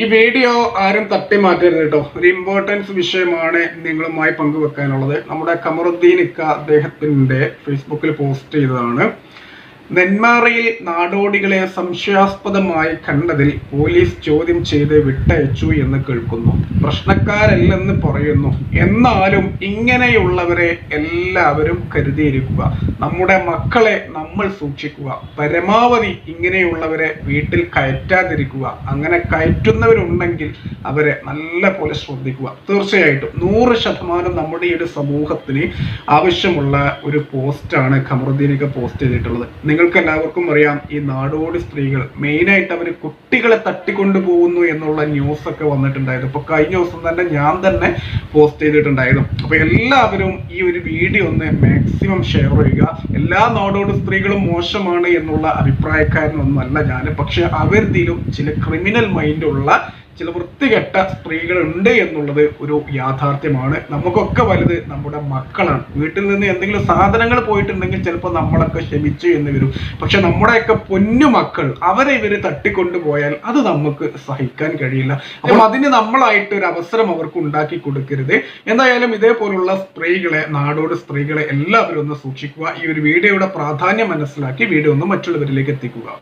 ഈ വീഡിയോ ആരും തട്ടി മാറ്റരുത് കേട്ടോ ഒരു ഇമ്പോർട്ടൻസ് വിഷയമാണ് നിങ്ങളുമായി പങ്കുവെക്കാനുള്ളത്. നമ്മുടെ കമറുദ്ദീൻ ഇക്ക അദ്ദേഹത്തിന്റെ ഫേസ്ബുക്കിൽ പോസ്റ്റ് ചെയ്തതാണ്. നെന്മാറയിൽ നാടോടികളെ സംശയാസ്പദമായി കണ്ടതിൽ പോലീസ് ചോദ്യം ചെയ്ത് വിട്ടയച്ചു എന്ന് കേൾക്കുന്നു. പ്രശ്നക്കാരല്ലെന്ന് പറയുന്നു. എന്നാലും ഇങ്ങനെയുള്ളവരെ എല്ലാവരും കരുതിയിരിക്കുക. നമ്മുടെ മക്കളെ നമ്മൾ സൂക്ഷിക്കുക. പരമാവധി ഇങ്ങനെയുള്ളവരെ വീട്ടിൽ കയറ്റാതിരിക്കുക. അങ്ങനെ കയറ്റുന്നവരുണ്ടെങ്കിൽ അവരെ നല്ല പോലെ ശ്രദ്ധിക്കുക. തീർച്ചയായിട്ടും നൂറ് ശതമാനം നമ്മുടെ ഈ ഒരു സമൂഹത്തിന് ആവശ്യമുള്ള ഒരു പോസ്റ്റാണ് ഖമറുദ്ദീനൊക്കെ പോസ്റ്റ് ചെയ്തിട്ടുള്ളത്. നിങ്ങൾക്ക് എല്ലാവർക്കും അറിയാം ഈ നാടോടി സ്ത്രീകൾ മെയിനായിട്ട് അവർ കുട്ടികളെ തട്ടിക്കൊണ്ടു പോകുന്നു എന്നുള്ള ന്യൂസ് ഒക്കെ വന്നിട്ടുണ്ടായിരുന്നു. ഇപ്പൊ കഴിഞ്ഞ ദിവസം തന്നെ ഞാൻ തന്നെ പോസ്റ്റ് ചെയ്തിട്ടുണ്ടായിരുന്നു. അപ്പൊ എല്ലാവരും ഈ ഒരു വീഡിയോ ഒന്ന് മാക്സിമം ഷെയർ ചെയ്യുക. എല്ലാ നാടോടി സ്ത്രീകളും മോശമാണ് എന്നുള്ള അഭിപ്രായക്കാരനൊന്നുമല്ല ഞാൻ പക്ഷെ അവരിലും ചില ക്രിമിനൽ മൈൻഡുള്ള ചില വൃത്തികെട്ട സ്ത്രീകളുണ്ട് എന്നുള്ളത് ഒരു യാഥാർത്ഥ്യമാണ്. നമുക്കൊക്കെ വലുത് നമ്മുടെ മക്കളാണ്. വീട്ടിൽ നിന്ന് എന്തെങ്കിലും സാധനങ്ങൾ പോയിട്ടുണ്ടെങ്കിൽ ചിലപ്പോൾ നമ്മളൊക്കെ ക്ഷമിച്ചു എന്ന് വരും. പക്ഷെ നമ്മുടെയൊക്കെ പൊന്നു മക്കൾ അവരെ ഇവർ തട്ടിക്കൊണ്ടുപോയാൽ അത് നമുക്ക് സഹിക്കാൻ കഴിയില്ല. അപ്പോൾ അതിന് നമ്മളായിട്ട് ഒരു അവസരം അവർക്ക് ഉണ്ടാക്കി കൊടുക്കരുത്. എന്തായാലും ഇതേപോലുള്ള സ്ത്രീകളെ നാടോട് സ്ത്രീകളെ എല്ലാവരും ഒന്ന് സൂക്ഷിക്കുക. ഈ ഒരു വീഡിയോയുടെ പ്രാധാന്യം മനസ്സിലാക്കി വീഡിയോ ഒന്ന് മറ്റുള്ളവരിലേക്ക് എത്തിക്കുക.